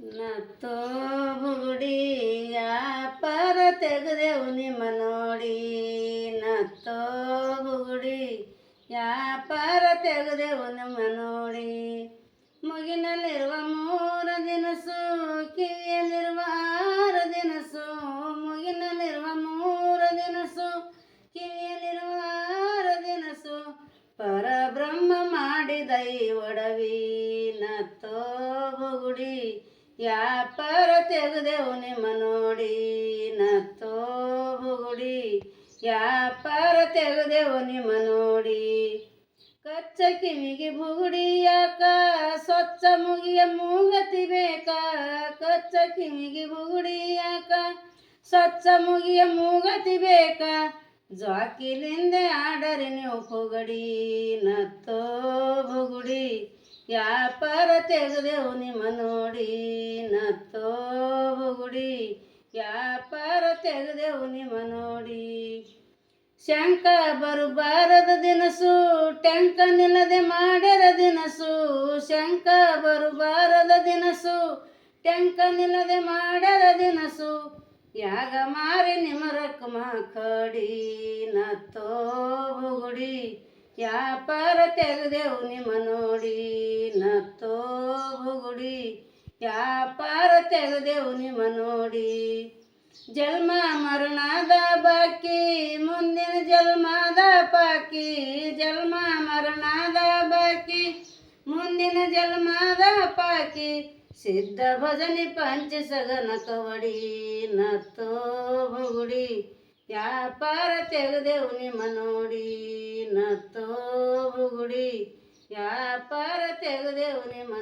ನತ್ತೋ ಬುಗುಡಿ ವ್ಯಾಪಾರ ತೆಗೆದೆವು ನಿಮ್ಮ ನೋಡಿ. ನತ್ತೋ ಬುಗುಡಿ ವ್ಯಾಪಾರ ತೆಗೆದೆವು ನಿಮ್ಮ ನೋಡಿ. ಮುಗಿನಲ್ಲಿರುವ ಮೂರ ದಿನಸು, ಕಿವಿಯಲ್ಲಿರುವ ಆರು ದಿನಸು, ಮುಗಿನಲ್ಲಿರುವ ಮೂರ ದಿನಸು, ಕಿವಿಯಲ್ಲಿರುವ ಆರು ದಿನಸು, ಪರಬ್ರಹ್ಮ ಮಾಡಿದ ಈ ಒಡವಿ. ನತ್ತೋ ಬುಗುಡಿ ವ್ಯಾಪಾರ ತೆಗೆದೆವು ನಿಮ್ಮ ನೋಡಿ, ನತ್ತೋ ಬುಗುಡಿ. ವ್ಯಾಪಾರ ತೆಗೆದೆವು ನಿಮ್ಮ ನೋಡಿ, ಕಚ್ಚ ಕಿವಿಗೆ ಬುಗುಡಿ ಯಾಕ? ಸ್ವಚ್ಛ ಮುಗಿಯ ಮೂಗತಿ ಬೇಕಾ? ಕಚ್ಚ ಕಿವಿಗೆ ಬುಗುಡಿ ಯಾಕ? ಸ್ವಚ್ಛ ಮುಗಿಯ ಮೂಗತಿ ಬೇಕಾ? ಜಾಕಿಲಿಂದ ಆಡರಿ ನೀವು ಪುಗಡಿ ನತ್ತೋ ಬುಗುಡಿ. ವ್ಯಾಪಾರ ತೆಗೆದೆವು ನಿಮ್ಮ ನೋಡಿ ನತ್ತೋ ಬುಗುಡಿ ವ್ಯಾಪಾರ ತೆಗೆದೆವು ನಿಮ್ಮ ನೋಡಿ. ಶಂಕ ಬರುಬಾರದ ದಿನಸು, ಟೆಂಕ ನಿಲ್ಲದೆ ಮಾಡ್ಯಾರ ದಿನಸು. ಶಂಕ ಬರುಬಾರದ ದಿನಸು, ಟೆಂಕ ನಿಲ್ಲದೆ ಮಾಡ್ಯಾರ ದಿನಸು. ಯಾಗ ಮಾರಿ ನಿಮ್ಮ ರಕ್ಮ ಕಡಿ ನತ್ತೋಬುಗುಡಿ ವ್ಯಾಪಾರ ತೆಗೆದೆವು ನಿಮ್ಮ ನೋಡಿ. ನತ್ತೋ ವ್ಯಾಪಾರ ತೆಗೆದೆವು ನಿಮ್ಮ ನೋಡಿ. ಜನ್ಮ ಮರಣದ ಬಾಕಿ, ಮುಂದಿನ ಜನ್ಮದ ಪಾಕಿ ಜನ್ಮ ಮರಣದ ಬಾಕಿ, ಮುಂದಿನ ಜನ್ಮದ ಪಾಕಿ ಸಿದ್ಧ ಭಜನಿ ಪಂಚ ಸಗನ ಕವಡಿ ನತ್ತೋ ಬುಗುಡಿ ವ್ಯಾಪಾರ ತೆಗೆದೆವು ನಿಮ್ಮ ನೋಡಿ, ನತ್ತೋ ಬುಗುಡಿ ವ್ಯಾಪಾರ ತೆಗೆದೆವು ನಿಮ್ಮ